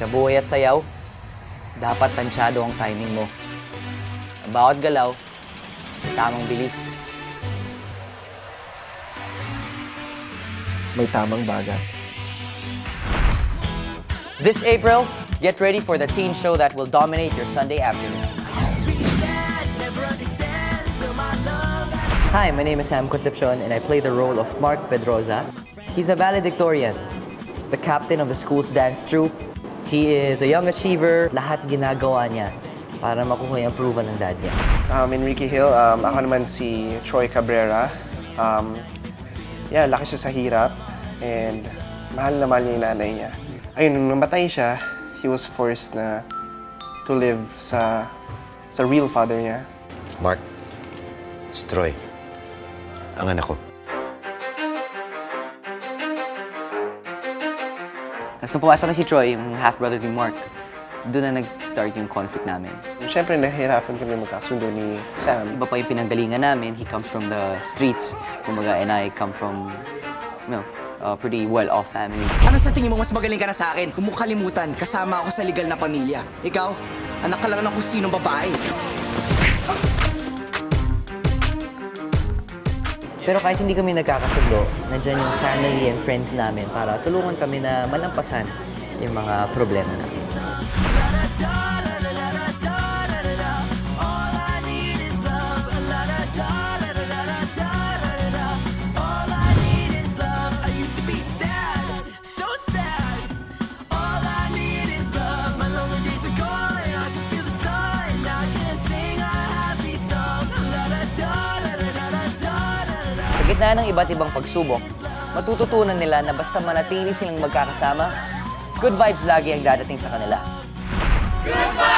Sa buhay at sayaw, dapat tansyado ang timing mo. Ang bawat galaw, may tamang bilis. May tamang baga. This April, get ready for the teen show that will dominate your Sunday afternoon. Hi, my name is Sam Concepcion and I play the role of Mark Pedroza. He's a valedictorian, the captain of the school's dance troupe. He is a young achiever. Lahat ginagawa niya para makuha yung approval ng dad niya. So, I'm Enrique Hill. Um, ako naman si Troy Cabrera. Um, yeah, laki siya sa hirap. And mahal na mahal niya yung nanay niya. Ayun, nung namatay siya, he was forced na to live sa sa real father niya. Mark, Stroy, ang anak ko. Tapos nung pumasok na si Troy, yung half-brother ni Mark, doon na nag-start yung conflict namin. Siyempre, nahihirapan kami magkasundo ni Sam. Iba pa yung pinanggalingan namin. He comes from the streets, kumbaga, and I come from, you know, a pretty well-off family. Ano sa tingin mo mas magaling ka na sa akin? Kung mo kalimutan, kasama ako sa legal na pamilya. Ikaw, anak ka lang ng kung sinong babae. Pero kahit hindi kami nagkakasundo, nandyan yung family and friends namin para tulungan kami na malampasan yung mga problema namin. Gitna ng iba't ibang pagsubok, matututunan nila na basta manatili silang magkakasama, good vibes lagi ang dadating sa kanila. April.